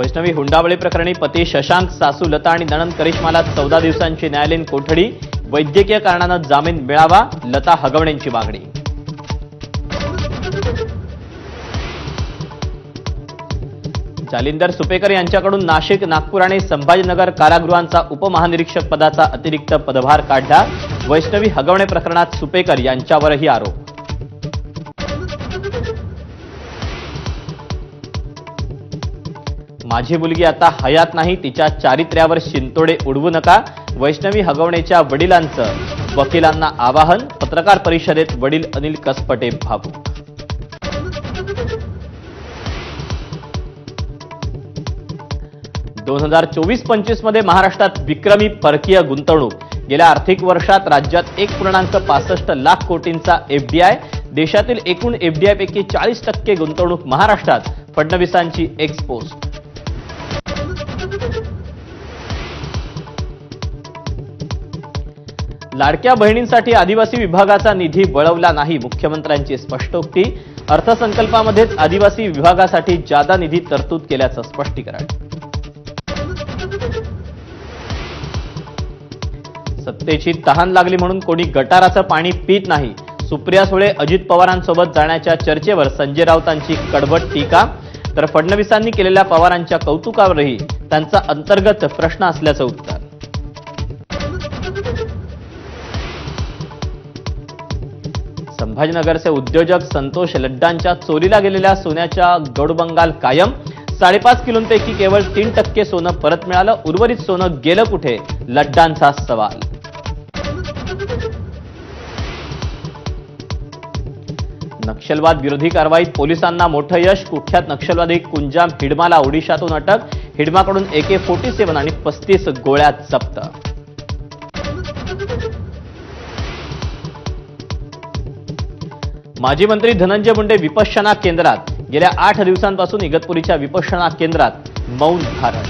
वैष्णवी हुंडाबळी प्रकरणी पती शशांक सासू लता आणि नणन करिश्माला चौदा दिवसांची न्यायालयीन कोठडी वैद्यकीय कारणानं जामीन मिळावा लता हगवणेंची मागणी. जालिंदर सुपेकर यांच्याकडून नाशिक नागपूर आणि संभाजीनगर कारागृहांचा उपमहानिरीक्षक पदाचा अतिरिक्त पदभार काढला. वैष्णवी हगवणे प्रकरणात सुपेकर यांच्यावरही आरोप. माझी मुलगी आता हयात नाही तिच्या चारित्र्यावर शिंतोडे उडवू नका. वैष्णवी हगवणेच्या वडिलांचं वकिलांना आवाहन पत्रकार परिषदेत वडील अनिल कसपटे भाबू दोन हजार चोवीस पंचवीसमध्ये महाराष्ट्रात विक्रमी परकीय गुंतवणूक. गेल्या आर्थिक वर्षात राज्यात एक पूर्णांक पासष्ट लाख कोटींचा एफडीआय देशातील एकूण एफडीआयपैकी चाळीस टक्के गुंतवणूक महाराष्ट्रात फडणवीसांची एक्सपोस्ट लाडक्या बहिणींसाठी आदिवासी विभागाचा निधी वळवला नाही मुख्यमंत्र्यांची स्पष्टोक्ती. अर्थसंकल्पामध्येच आदिवासी विभागासाठी जादा निधी तरतूद केल्याचं स्पष्टीकरण. सत्तेची तहान लागली म्हणून कोणी गटाराचं पाणी पित नाही. सुप्रिया सुळे अजित पवारांसोबत जाण्याच्या चर्चेवर संजय राऊतांची कडबट टीका. तर फडणवीसांनी केलेल्या पवारांच्या कौतुकावरही त्यांचा अंतर्गत प्रश्न असल्याचं उत्तर. संभाजीनगरचे उद्योजक संतोष लड्डांच्या चोरीला गेलेल्या सोन्याच्या गौडबंगाल कायम. साडेपाच किलोंपैकी केवळ तीन टक्के सोनं परत मिळालं. उर्वरित सोनं गेलं कुठे? लड्डांचा सवाल. नक्षलवाद विरोधी कारवाईत पोलिसांना मोठं यश. कुख्यात नक्षलवादी कुंजाम हिडमाला ओडिशातून अटक. हिडमाकडून एके फोर्टी सेव्हन आणि पस्तीस गोळ्या जप्त. माजी मंत्री धनंजय मुंडे विपश्चना केंद्रात गेल्या आठ दिवसांपासून इगतपुरीच्या विपश्चना केंद्रात मौन धारण.